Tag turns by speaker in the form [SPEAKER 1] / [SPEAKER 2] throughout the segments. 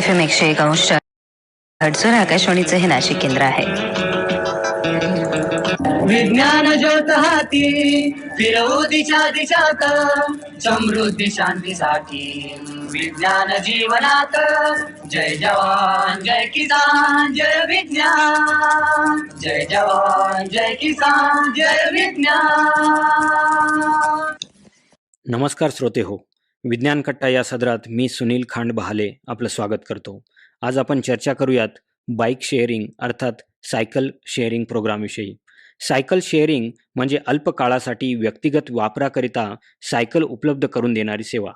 [SPEAKER 1] F M एकशे एक अंश हडसर आकाशवाणीचं हे नाशिक केंद्र आहे.
[SPEAKER 2] विज्ञान ज्योत हाती फिरवू दिशा दिशात समृद्धी शांतीसाठी. विज्ञान जीवनात जय जवान जय किसान जय विज्ञान. जय जवान जय किसान जय विज्ञान.
[SPEAKER 3] नमस्कार श्रोते हो विज्ञान कट्टा या सदरात मी सुनील खांड बहाले आपलं स्वागत करतो. आज आपण चर्चा करूयात बाईक शेअरिंग अर्थात सायकल शेअरिंग प्रोग्रामविषयी सायकल शेअरिंग म्हणजे अल्प काळासाठी व्यक्तिगत वापराकरिता सायकल उपलब्ध करून देणारी सेवा.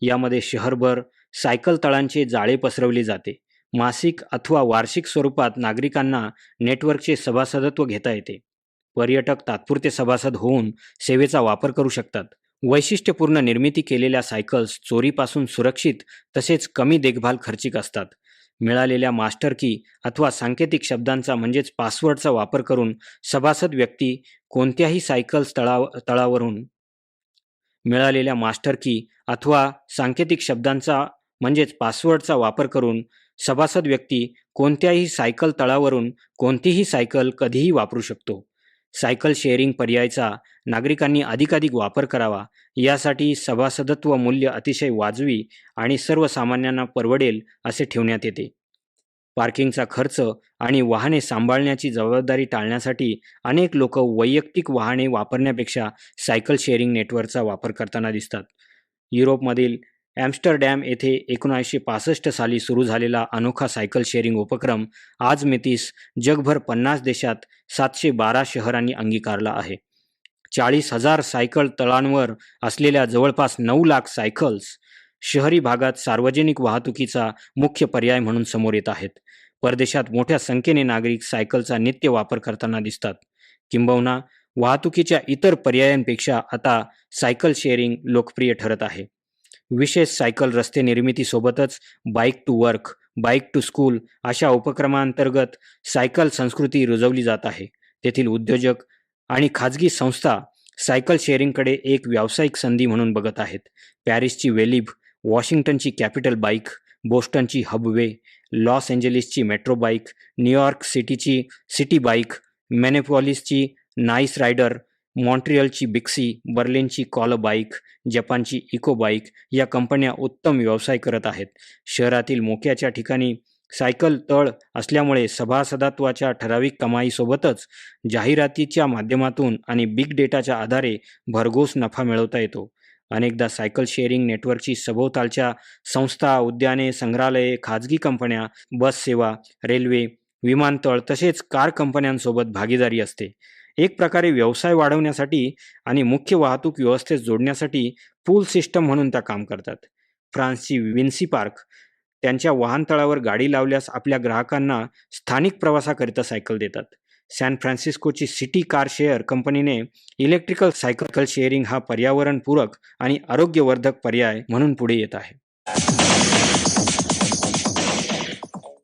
[SPEAKER 3] यामध्ये शहरभर सायकल तळांचे जाळे पसरवले जाते. मासिक अथवा वार्षिक स्वरूपात नागरिकांना नेटवर्कचे सभासदत्व घेता येते. पर्यटक तात्पुरते सभासद होऊन सेवेचा वापर करू शकतात. वैशिष्ट्यपूर्ण निर्मिती केलेल्या सायकल्स चोरीपासून सुरक्षित तसेच कमी देखभाल खर्चिक असतात. मिळालेल्या मास्टर की अथवा सांकेतिक शब्दांचा म्हणजेच पासवर्डचा वापर करून सभासद व्यक्ती कोणत्याही सायकल तळाव तळावरून मिळालेल्या मास्टर की अथवा सांकेतिक शब्दांचा म्हणजेच पासवर्डचा वापर करून सभासद व्यक्ती कोणत्याही सायकल तळावरून कोणतीही सायकल कधीही वापरू शकतो. सायकल शेअरिंग पर्यायाचा नागरिकांनी अधिकाधिक वापर करावा. यासाठी सभासदत्व मूल्य अतिशय वाजवी आणि सर्वसामान्यांना परवडेल असे ठेवण्यात येते. पार्किंगचा खर्च आणि वाहने सांभाळण्याची जबाबदारी टाळण्यासाठी अनेक लोक वैयक्तिक वाहने वापरण्यापेक्षा सायकल शेअरिंग नेटवर्कचा वापर करताना दिसतात. युरोपमधील ॲम्स्टरडॅम येथे एकोणीसशे पासष्ट साली सुरू झालेला अनोखा सायकल शेअरिंग उपक्रम आज मितीस जगभर पन्नास देशात सातशे बारा शहरांनी अंगीकारला आहे. चाळीस हजार सायकल तळांवर असलेल्या जवळपास नऊ लाख सायकल्स शहरी भागात सार्वजनिक वाहतुकीचा मुख्य पर्याय म्हणून समोर येत आहेत. परदेशात मोठ्या संख्येने नागरिक सायकलचा नित्य वापर करताना दिसतात. किंबहुना वाहतुकीच्या इतर पर्यायांपेक्षा आता सायकल शेअरिंग लोकप्रिय ठरत आहे. विशेष सायकल रस्ते निर्मितीसोबतच bike to work bike to school अशा उपक्रमांतर्गत सायकल संस्कृती रुजवली जात आहे. तेथील उद्योजक आणि खाजगी संस्था सायकल शेअरिंगकडे एक व्यावसायिक संधी म्हणून बघत आहेत. पॅरिसची वेलिब वॉशिंग्टनची कॅपिटल बाईक बोस्टनची हबवे लॉस एंजलिसची मेट्रो बाईक न्यूयॉर्क सिटीची सिटी बाईक मेनेपॉलिसची नाईस रायडर मॉन्ट्रियलची बिक्सी बर्लिनची कॉल बाईक जपानची इको बाईक या कंपन्या उत्तम व्यवसाय करत आहेत. शहरातील मोक्याच्या ठिकाणी सायकल तळ असल्यामुळे सभासदत्वाच्या ठराविक कमाईसोबतच जाहिरातीच्या माध्यमातून आणि बिग डेटाच्या आधारे भरघोस नफा मिळवता येतो. अनेकदा सायकल शेअरिंग नेटवर्कची सभोवतालच्या संस्था उद्याने संग्रहालये खाजगी कंपन्या बस सेवा रेल्वे विमानतळ तसेच कार कंपन्यांसोबत भागीदारी असते. एक प्रकारे व्यवसाय वाढवण्यासाठी आणि मुख्य वाहतूक व्यवस्थेत जोडण्यासाठी पूल सिस्टम म्हणून त्या काम करतात. फ्रान्सची विन्सी पार्क त्यांच्या वाहनतळावर गाडी लावल्यास आपल्या ग्राहकांना स्थानिक प्रवासाकरिता सायकल देतात. सॅन फ्रान्सिस्कोची सिटी कार शेअर कंपनीने इलेक्ट्रिकल सायकल शेअरिंग हा पर्यावरणपूरक आणि आरोग्यवर्धक पर्याय म्हणून पुढे येत आहे.